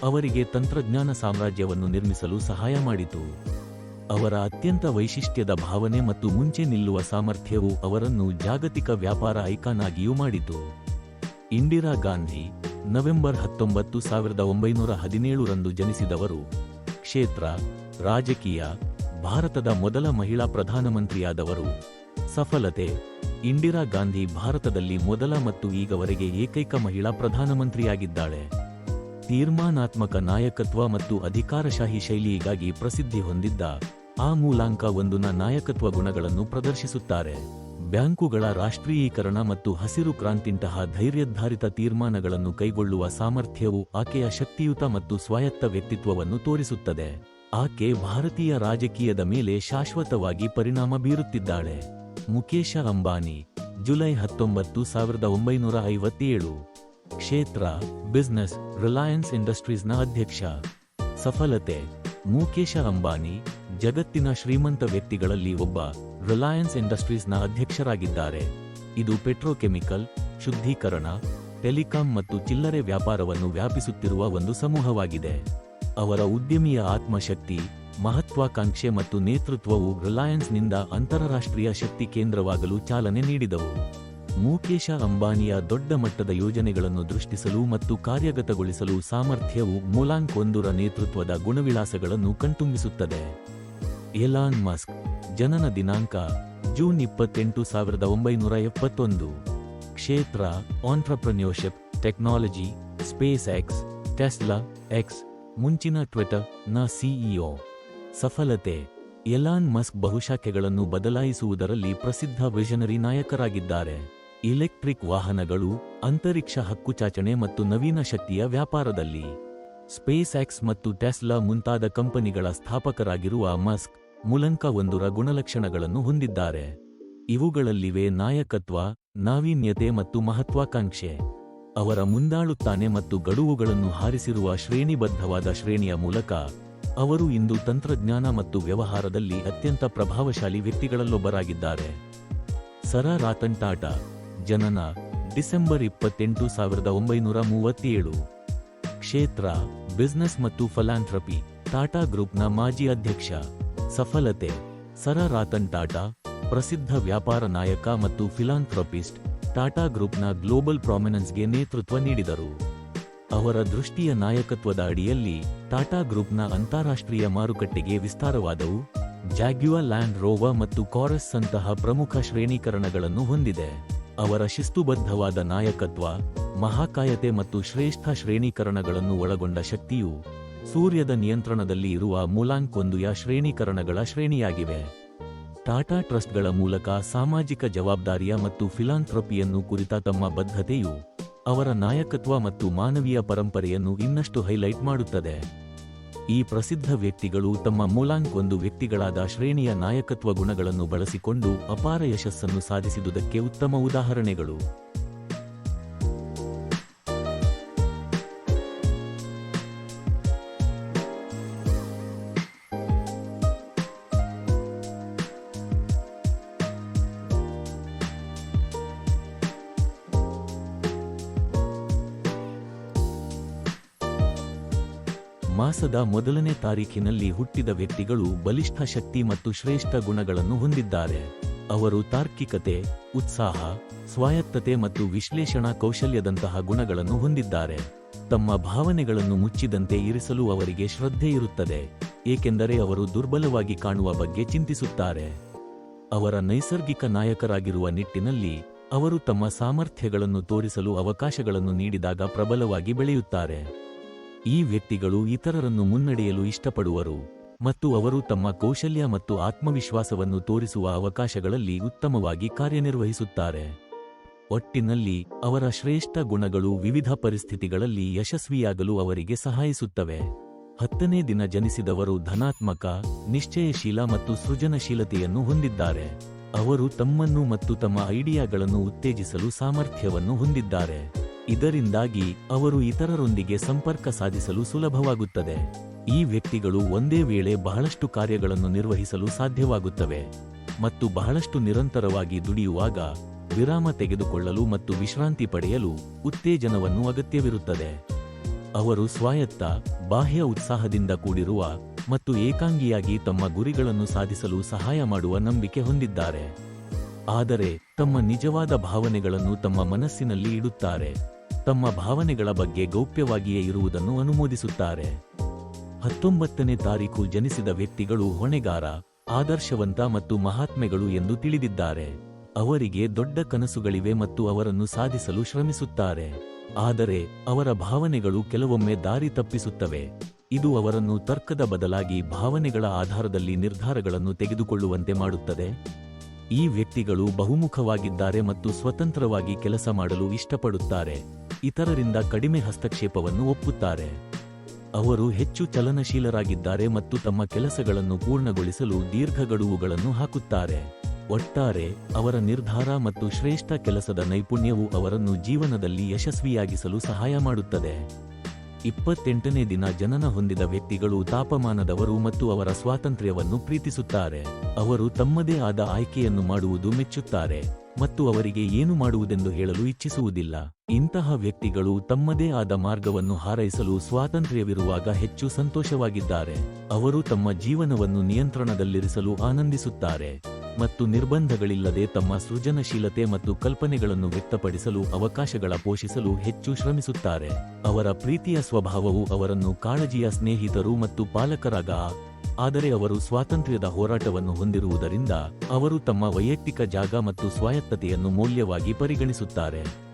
ಅವರಿಗೆ ತಂತ್ರಜ್ಞಾನ ಸಾಮ್ರಾಜ್ಯವನ್ನು ನಿರ್ಮಿಸಲು ಸಹಾಯ ಮಾಡಿತು. ಅವರ ಅತ್ಯಂತ ವೈಶಿಷ್ಟ್ಯದ ಭಾವನೆ ಮತ್ತು ಮುಂಚೆ ನಿಲ್ಲುವ ಸಾಮರ್ಥ್ಯವು ಅವರನ್ನು ಜಾಗತಿಕ ವ್ಯಾಪಾರ ಐಕಾನ್ ಆಗಿಯೂ ಮಾಡಿತು. ಇಂದಿರಾ ಗಾಂಧಿ ನವೆಂಬರ್ ಹತ್ತೊಂಬತ್ತು ಸಾವಿರದ ಒಂಬೈನೂರ ಹದಿನೇಳರಂದು ಜನಿಸಿದವರು ಕ್ಷೇತ್ರ, ರಾಜಕೀಯ, ಭಾರತದ ಮೊದಲ ಮಹಿಳಾ ಪ್ರಧಾನಮಂತ್ರಿಯಾದವರು. ಸಫಲತೆ, ಇಂದಿರಾ ಗಾಂಧಿ ಭಾರತದಲ್ಲಿ ಮೊದಲ ಮತ್ತು ಈಗವರೆಗೆ ಏಕೈಕ ಮಹಿಳಾ ಪ್ರಧಾನಮಂತ್ರಿಯಾಗಿದ್ದಾಳೆ. ತೀರ್ಮಾನಾತ್ಮಕ ನಾಯಕತ್ವ ಮತ್ತು ಅಧಿಕಾರಶಾಹಿ ಶೈಲಿಗಾಗಿ ಪ್ರಸಿದ್ಧಿ ಹೊಂದಿದ್ದ ಆ ಮೂಲಾಂಕ ಒಂದುನ ನಾಯಕತ್ವ ಗುಣಗಳನ್ನು ಪ್ರದರ್ಶಿಸುತ್ತಾರೆ. ಬ್ಯಾಂಕುಗಳ ರಾಷ್ಟ್ರೀಯೀಕರಣ ಮತ್ತು ಹಸಿರು ಕ್ರಾಂತಿಂತಹ ಧೈರ್ಯಧಾರಿತ ತೀರ್ಮಾನಗಳನ್ನು ಕೈಗೊಳ್ಳುವ ಸಾಮರ್ಥ್ಯವು ಆಕೆಯ ಶಕ್ತಿಯುತ ಮತ್ತು ಸ್ವಾಯತ್ತ ವ್ಯಕ್ತಿತ್ವವನ್ನು ತೋರಿಸುತ್ತದೆ. ಆಕೆ ಭಾರತೀಯ ರಾಜಕೀಯದ ಮೇಲೆ ಶಾಶ್ವತವಾಗಿ ಪರಿಣಾಮ ಬೀರುತ್ತಿದ್ದಾಳೆ. ಮುಕೇಶ ಅಂಬಾನಿ, ಜುಲೈ ಹತ್ತೊಂಬತ್ತು, ಸಾವಿರದ ಒಂಬೈನೂರ ಐವತ್ತೇಳು. ಕ್ಷೇತ್ರ, ಬಿಸ್ನೆಸ್, ರಿಲಯನ್ಸ್ ಇಂಡಸ್ಟ್ರೀಸ್ನ ಅಧ್ಯಕ್ಷ. ಸಫಲತೆ, ಮುಕೇಶ ಅಂಬಾನಿ, ಜಗತ್ತಿನ ಶ್ರೀಮಂತ ವ್ಯಕ್ತಿಗಳಲ್ಲಿ ಒಬ್ಬ ರಿಲಯನ್ಸ್ ಇಂಡಸ್ಟ್ರೀಸ್ನ ಅಧ್ಯಕ್ಷರಾಗಿದ್ದಾರೆ. ಇದು ಪೆಟ್ರೋಕೆಮಿಕಲ್, ಶುದ್ಧೀಕರಣ, ಟೆಲಿಕಾಂ ಮತ್ತು ಚಿಲ್ಲರೆ ವ್ಯಾಪಾರವನ್ನು ವ್ಯಾಪಿಸುತ್ತಿರುವ ಒಂದು ಸಮೂಹವಾಗಿದೆ. ಅವರ ಉದ್ಯಮಿಯ ಆತ್ಮಶಕ್ತಿ, ಮಹತ್ವಾಕಾಂಕ್ಷೆ ಮತ್ತು ನೇತೃತ್ವವು ರಿಲಯನ್ಸ್ನಿಂದ ಅಂತಾರಾಷ್ಟ್ರೀಯ ಶಕ್ತಿ ಕೇಂದ್ರವಾಗಲು ಚಾಲನೆ ನೀಡಿದವು. ಮುಖೇಶ ಅಂಬಾನಿಯ ದೊಡ್ಡ ಮಟ್ಟದ ಯೋಜನೆಗಳನ್ನು ದೃಷ್ಟಿಸಲು ಮತ್ತು ಕಾರ್ಯಗತಗೊಳಿಸಲು ಸಾಮರ್ಥ್ಯವು ಮುಲಾಂಕ್ ಒಂದುರ ನೇತೃತ್ವದ ಗುಣವಿಳಾಸಗಳನ್ನು ಕಣ್ತುಂಬಿಸುತ್ತದೆ. ಎಲಾನ್ ಮಸ್ಕ್, ಜನನ ದಿನಾಂಕ, ಜೂನ್ ಇಪ್ಪತ್ತೆಂಟು ಸಾವಿರದ ಒಂಬೈನೂರ ಎಪ್ಪತ್ತೊಂದು. ಕ್ಷೇತ್ರ entrepreneurship technology SpaceX Tesla, X, ಮುಂಚಿನ ಟ್ವಿಟರ್ನ ಸಿಇಒ. ಸಫಲತೆ, ಎಲಾನ್ ಮಸ್ಕ್ ಬಹುಶಾಖೆಗಳನ್ನು ಬದಲಾಯಿಸುವುದರಲ್ಲಿ ಪ್ರಸಿದ್ಧ ವಿಷನರಿ ನಾಯಕರಾಗಿದ್ದಾರೆ. ಇಲೆಕ್ಟ್ರಿಕ್ ವಾಹನಗಳು, ಅಂತರಿಕ್ಷ ಹಕ್ಕುಚಾಚಣೆ ಮತ್ತು ನವೀನ ಶಕ್ತಿಯ ವ್ಯಾಪಾರದಲ್ಲಿ. ಸ್ಪೇಸ್ ಎಕ್ಸ್ ಮತ್ತು ಟೆಸ್ಲಾ ಮುಂತಾದ ಕಂಪನಿಗಳ ಸ್ಥಾಪಕರಾಗಿರುವ ಮಸ್ಕ್, ಮುಲಂಕ ಒಂದರ ಗುಣಲಕ್ಷಣಗಳನ್ನು ಹೊಂದಿದ್ದಾರೆ. ಇವುಗಳಲ್ಲಿವೆ ನಾಯಕತ್ವ, ನಾವೀನ್ಯತೆ ಮತ್ತು ಮಹತ್ವಾಕಾಂಕ್ಷೆ. ಅವರ ಮುಂದಾಳುತ್ತಾನೆ ಮತ್ತು ಗಡುವುಗಳನ್ನು ಹಾರಿಸಿರುವ ಶ್ರೇಣಿಬದ್ಧವಾದ ಶ್ರೇಣಿಯ ಮೂಲಕ, ಅವರು ಇಂದು ತಂತ್ರಜ್ಞಾನ ಮತ್ತು ವ್ಯವಹಾರದಲ್ಲಿ ಅತ್ಯಂತ ಪ್ರಭಾವಶಾಲಿ ವ್ಯಕ್ತಿಗಳಲ್ಲೊಬ್ಬರಾಗಿದ್ದಾರೆ. ಸರ ರಾತನ್ ಟಾಟಾ ಜನನ ಡಿಸೆಂಬರ್ ಇಪ್ಪತ್ತೆಂಟು, ಸಾವಿರದ ಒಂಬೈನೂರ ಮೂವತ್ತೇಳು. ಕ್ಷೇತ್ರ, ಬಿಸ್ನೆಸ್ ಮತ್ತು ಫಲಾಂಥ್ರಪಿ ಟಾಟಾ ಗ್ರೂಪ್ನ ಮಾಜಿ ಅಧ್ಯಕ್ಷ. ಸಫಲತೆ, ಸರ ರಾತನ್ ಟಾಟಾ, ಪ್ರಸಿದ್ಧ ವ್ಯಾಪಾರ ನಾಯಕ ಮತ್ತು ಫಿಲಾಂಥ್ರಪಿಸ್ಟ್ ಟಾಟಾ ಗ್ರೂಪ್ನ ಗ್ಲೋಬಲ್ ಪ್ರಾಮಿನೆನ್ಸ್ಗೆ ನೇತೃತ್ವ ನೀಡಿದರು. ಅವರ ದೃಷ್ಟಿಯ ನಾಯಕತ್ವದ ಅಡಿಯಲ್ಲಿ ಟಾಟಾ ಗ್ರೂಪ್ನ ಅಂತಾರಾಷ್ಟ್ರೀಯ ಮಾರುಕಟ್ಟೆಗೆ ವಿಸ್ತಾರವಾದವು. ಜಾಗ್ಯುವಾ ಲ್ಯಾಂಡ್ ರೋವಾ ಮತ್ತು ಕಾರಸ್ ಅಂತಹ ಪ್ರಮುಖ ಶ್ರೇಣೀಕರಣಗಳನ್ನು ಹೊಂದಿದೆ. ಅವರ ಶಿಸ್ತುಬದ್ಧವಾದ ನಾಯಕತ್ವ, ಮಹಾಕಾಯತೆ ಮತ್ತು ಶ್ರೇಷ್ಠ ಶ್ರೇಣೀಕರಣಗಳನ್ನು ಒಳಗೊಂಡ ಶಕ್ತಿಯು ಸೂರ್ಯದ ನಿಯಂತ್ರಣದಲ್ಲಿ ಇರುವ ಮೂಲಾಂಕೊಂದುಯ ಶ್ರೇಣೀಕರಣಗಳ ಶ್ರೇಣಿಯಾಗಿವೆ. ಟಾಟಾ ಟ್ರಸ್ಟ್ಗಳ ಮೂಲಕ ಸಾಮಾಜಿಕ ಜವಾಬ್ದಾರಿಯ ಮತ್ತು ಫಿಲಾಂಥ್ರಪಿಯನ್ನು ಕುರಿತ ತಮ್ಮ ಬದ್ಧತೆಯು ಅವರ ನಾಯಕತ್ವ ಮತ್ತು ಮಾನವೀಯ ಪರಂಪರೆಯನ್ನು ಇನ್ನಷ್ಟು ಹೈಲೈಟ್ ಮಾಡುತ್ತದೆ. ಈ ಪ್ರಸಿದ್ಧ ವ್ಯಕ್ತಿಗಳು ತಮ್ಮ ಮೂಲಾಂಕ್ ಒಂದು ವ್ಯಕ್ತಿಗಳಾದ ಶ್ರೇಣಿಯ ನಾಯಕತ್ವ ಗುಣಗಳನ್ನು ಬಳಸಿಕೊಂಡು ಅಪಾರ ಯಶಸ್ಸನ್ನು ಸಾಧಿಸಿದುದಕ್ಕೆ ಉತ್ತಮ ಉದಾಹರಣೆಗಳು. ಮಾಸದ ಮೊದಲನೇ ತಾರೀಖಿನಲ್ಲಿ ಹುಟ್ಟಿದ ವ್ಯಕ್ತಿಗಳು ಬಲಿಷ್ಠ ಶಕ್ತಿ ಮತ್ತು ಶ್ರೇಷ್ಠ ಗುಣಗಳನ್ನು ಹೊಂದಿದ್ದಾರೆ. ಅವರು ತಾರ್ಕಿಕತೆ, ಉತ್ಸಾಹ, ಸ್ವಾಯತ್ತತೆ ಮತ್ತು ವಿಶ್ಲೇಷಣಾ ಕೌಶಲ್ಯದಂತಹ ಗುಣಗಳನ್ನು ಹೊಂದಿದ್ದಾರೆ. ತಮ್ಮ ಭಾವನೆಗಳನ್ನು ಮುಚ್ಚಿದಂತೆ ಇರಿಸಲು ಅವರಿಗೆ ಶ್ರದ್ಧೆ ಇರುತ್ತದೆ, ಏಕೆಂದರೆ ಅವರು ದುರ್ಬಲವಾಗಿ ಕಾಣುವ ಬಗ್ಗೆ ಚಿಂತಿಸುತ್ತಾರೆ. ಅವರ ನೈಸರ್ಗಿಕ ನಾಯಕರಾಗಿರುವ ನಿಟ್ಟಿನಲ್ಲಿ ಅವರು ತಮ್ಮ ಸಾಮರ್ಥ್ಯಗಳನ್ನು ತೋರಿಸಲು ಅವಕಾಶಗಳನ್ನು ನೀಡಿದಾಗ ಪ್ರಬಲವಾಗಿ ಬೆಳೆಯುತ್ತಾರೆ. ಈ ವ್ಯಕ್ತಿಗಳು ಇತರರನ್ನು ಮುನ್ನಡೆಯಲು ಇಷ್ಟಪಡುವರು ಮತ್ತು ಅವರು ತಮ್ಮ ಕೌಶಲ್ಯ ಮತ್ತು ಆತ್ಮವಿಶ್ವಾಸವನ್ನು ತೋರಿಸುವ ಅವಕಾಶಗಳಲ್ಲಿ ಉತ್ತಮವಾಗಿ ಕಾರ್ಯನಿರ್ವಹಿಸುತ್ತಾರೆ. ಒಟ್ಟಿನಲ್ಲಿ, ಅವರ ಶ್ರೇಷ್ಠ ಗುಣಗಳು ವಿವಿಧ ಪರಿಸ್ಥಿತಿಗಳಲ್ಲಿ ಯಶಸ್ವಿಯಾಗಲು ಅವರಿಗೆ ಸಹಾಯಿಸುತ್ತವೆ. ಹತ್ತನೇ ದಿನ ಜನಿಸಿದವರು ಧನಾತ್ಮಕ, ನಿಶ್ಚಯಶೀಲ ಮತ್ತು ಸೃಜನಶೀಲತೆಯನ್ನು ಹೊಂದಿದ್ದಾರೆ. ಅವರು ತಮ್ಮನ್ನು ಮತ್ತು ತಮ್ಮ ಐಡಿಯಾಗಳನ್ನು ಉತ್ತೇಜಿಸಲು ಸಾಮರ್ಥ್ಯವನ್ನು ಹೊಂದಿದ್ದಾರೆ. ಇದರಿಂದಾಗಿ ಅವರು ಇತರರೊಂದಿಗೆ ಸಂಪರ್ಕ ಸಾಧಿಸಲು ಸುಲಭವಾಗುತ್ತದೆ. ಈ ವ್ಯಕ್ತಿಗಳು ಒಂದೇ ವೇಳೆ ಬಹಳಷ್ಟು ಕಾರ್ಯಗಳನ್ನು ನಿರ್ವಹಿಸಲು ಸಾಧ್ಯವಾಗುತ್ತವೆ ಮತ್ತು ಬಹಳಷ್ಟು ನಿರಂತರವಾಗಿ ದುಡಿಯುವಾಗ ವಿರಾಮ ತೆಗೆದುಕೊಳ್ಳಲು ಮತ್ತು ವಿಶ್ರಾಂತಿ ಪಡೆಯಲು ಉತ್ತೇಜನವನ್ನು ಅಗತ್ಯವಿರುತ್ತದೆ. ಅವರು ಸ್ವಾಯತ್ತ, ಬಾಹ್ಯ ಉತ್ಸಾಹದಿಂದ ಕೂಡಿರುವ ಮತ್ತು ಏಕಾಂಗಿಯಾಗಿ ತಮ್ಮ ಗುರಿಗಳನ್ನು ಸಾಧಿಸಲು ಸಹಾಯ ಮಾಡುವ ನಂಬಿಕೆ ಹೊಂದಿದ್ದಾರೆ. ಆದರೆ ತಮ್ಮ ನಿಜವಾದ ಭಾವನೆಗಳನ್ನು ತಮ್ಮ ಮನಸ್ಸಿನಲ್ಲಿ ಇಡುತ್ತಾರೆ. ತಮ್ಮ ಭಾವನೆಗಳ ಬಗ್ಗೆ ಗೌಪ್ಯವಾಗಿಯೇ ಇರುವುದನ್ನು ಅನುಮೋದಿಸುತ್ತಾರೆ. ಹತ್ತೊಂಬತ್ತನೇ ತಾರೀಖು ಜನಿಸಿದ ವ್ಯಕ್ತಿಗಳು ಹೊಣೆಗಾರ, ಆದರ್ಶವಂತ ಮತ್ತು ಮಹಾತ್ಮೆಗಳು ಎಂದು ತಿಳಿದಿದ್ದಾರೆ. ಅವರಿಗೆ ದೊಡ್ಡ ಕನಸುಗಳಿವೆ ಮತ್ತು ಅವರನ್ನು ಸಾಧಿಸಲು ಶ್ರಮಿಸುತ್ತಾರೆ. ಆದರೆ ಅವರ ಭಾವನೆಗಳು ಕೆಲವೊಮ್ಮೆ ದಾರಿ ತಪ್ಪಿಸುತ್ತವೆ. ಇದು ಅವರನ್ನು ತರ್ಕದ ಬದಲಾಗಿ ಭಾವನೆಗಳ ಆಧಾರದಲ್ಲಿ ನಿರ್ಧಾರಗಳನ್ನು ತೆಗೆದುಕೊಳ್ಳುವಂತೆ ಮಾಡುತ್ತದೆ. ಈ ವ್ಯಕ್ತಿಗಳು ಬಹುಮುಖವಾಗಿದ್ದಾರೆ ಮತ್ತು ಸ್ವತಂತ್ರವಾಗಿ ಕೆಲಸ ಮಾಡಲು ಇಷ್ಟಪಡುತ್ತಾರೆ. ಇತರರಿಂದ ಕಡಿಮೆ ಹಸ್ತಕ್ಷೇಪವನ್ನು ಒಪ್ಪುತ್ತಾರೆ. ಅವರು ಹೆಚ್ಚು ಚಲನಶೀಲರಾಗಿದ್ದಾರೆ ಮತ್ತು ತಮ್ಮ ಕೆಲಸಗಳನ್ನು ಪೂರ್ಣಗೊಳಿಸಲು ದೀರ್ಘ ಗಡುವುಗಳನ್ನು ಹಾಕುತ್ತಾರೆ. ಒಟ್ಟಾರೆ, ಅವರ ನಿರ್ಧಾರ ಮತ್ತು ಶ್ರೇಷ್ಠ ಕೆಲಸದ ನೈಪುಣ್ಯವು ಅವರನ್ನು ಜೀವನದಲ್ಲಿ ಯಶಸ್ವಿಯಾಗಿಸಲು ಸಹಾಯ ಮಾಡುತ್ತದೆ. ಇಪ್ಪತ್ತೆಂಟನೇ ದಿನ ಜನನ ಹೊಂದಿದ ವ್ಯಕ್ತಿಗಳು ತಾಪಮಾನದವರು ಮತ್ತು ಅವರ ಸ್ವಾತಂತ್ರ್ಯವನ್ನು ಪ್ರೀತಿಸುತ್ತಾರೆ. ಅವರು ತಮ್ಮದೇ ಆದ ಆಯ್ಕೆಯನ್ನು ಮಾಡುವುದು ಮೆಚ್ಚುತ್ತಾರೆ ಮತ್ತು ಅವರಿಗೆ ಏನು ಮಾಡುವುದೆಂದು ಹೇಳಲು ಇಚ್ಛಿಸುವುದಿಲ್ಲ. ಇಂತಹ ವ್ಯಕ್ತಿಗಳು ತಮ್ಮದೇ ಆದ ಮಾರ್ಗವನ್ನು ಹಾರೈಸಲು ಸ್ವಾತಂತ್ರ್ಯವಿರುವಾಗ ಹೆಚ್ಚು ಸಂತೋಷವಾಗಿದ್ದಾರೆ. ಅವರು ತಮ್ಮ ಜೀವನವನ್ನು ನಿಯಂತ್ರಣದಲ್ಲಿರಿಸಲು ಆನಂದಿಸುತ್ತಾರೆ. ಮತ್ತು ನಿರ್ಬಂಧಗಳಿಲ್ಲದೆ ತಮ್ಮ ಸೃಜನಶೀಲತೆ ಮತ್ತು ಕಲ್ಪನೆಗಳನ್ನು ವ್ಯಕ್ತಪಡಿಸಲು ಅವಕಾಶಗಳ ಪೋಷಿಸಲು ಹೆಚ್ಚು ಶ್ರಮಿಸುತ್ತಾರೆ. ಅವರ ಪ್ರೀತಿಯ ಸ್ವಭಾವವು ಅವರನ್ನು ಕಾಳಜಿಯ ಸ್ನೇಹಿತರು ಮತ್ತು ಪಾಲಕರಾಗ, ಆದರೆ ಅವರು ಸ್ವಾತಂತ್ರ್ಯದ ಹೋರಾಟವನ್ನು ಹೊಂದಿರುವುದರಿಂದ ಅವರು ತಮ್ಮ ವೈಯಕ್ತಿಕ ಜಾಗ ಮತ್ತು ಸ್ವಾಯತ್ತತೆಯನ್ನು ಮೌಲ್ಯವಾಗಿ ಪರಿಗಣಿಸುತ್ತಾರೆ.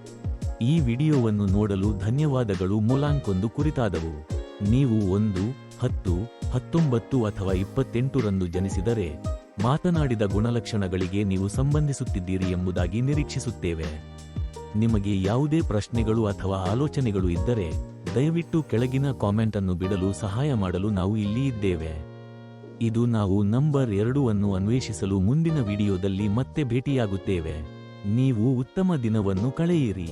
ಈ ವಿಡಿಯೋವನ್ನು ನೋಡಲು ಧನ್ಯವಾದಗಳು. ಮೂಲಾಂಕೊಂದು ಕುರಿತಾದವು. ನೀವು ಒಂದು, ಹತ್ತು, ಹತ್ತೊಂಬತ್ತು ಅಥವಾ ಇಪ್ಪತ್ತೆಂಟು ರಂದು ಜನಿಸಿದರೆ ಮಾತನಾಡಿದ ಗುಣಲಕ್ಷಣಗಳಿಗೆ ನೀವು ಸಂಬಂಧಿಸುತ್ತಿದ್ದೀರಿ ಎಂಬುದಾಗಿ ನಿರೀಕ್ಷಿಸುತ್ತೇವೆ. ನಿಮಗೆ ಯಾವುದೇ ಪ್ರಶ್ನೆಗಳು ಅಥವಾ ಆಲೋಚನೆಗಳು ಇದ್ದರೆ, ದಯವಿಟ್ಟು ಕೆಳಗಿನ ಕಾಮೆಂಟ್ ಅನ್ನು ಬಿಡಲು ಸಹಾಯ ಮಾಡಲು ನಾವು ಇಲ್ಲಿ ಇದ್ದೇವೆ. ಇದು ನಾವು ನಂಬರ್ ಎರಡು ಅನ್ನು ಅನ್ವೇಷಿಸಲು ಮುಂದಿನ ವಿಡಿಯೋದಲ್ಲಿ ಮತ್ತೆ ಭೇಟಿಯಾಗುತ್ತೇವೆ. ನೀವು ಉತ್ತಮ ದಿನವನ್ನು ಕಳೆಯಿರಿ.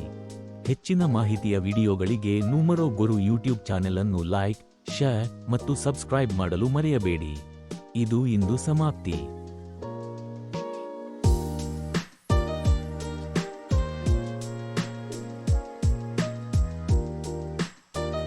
ಹೆಚ್ಚಿನ ಮಾಹಿತಿಯ ವಿಡಿಯೋಗಳಿಗೆ ನೂಮರೋ ಗುರು ಯೂಟ್ಯೂಬ್ ಚಾನೆಲ್ ಅನ್ನು ಲೈಕ್ ಶೇರ್ ಮತ್ತು ಸಬ್ಸ್ಕ್ರೈಬ್ ಮಾಡಲು ಮರೆಯಬೇಡಿ. ಇದು ಇಂದು ಸಮಾಪ್ತಿ.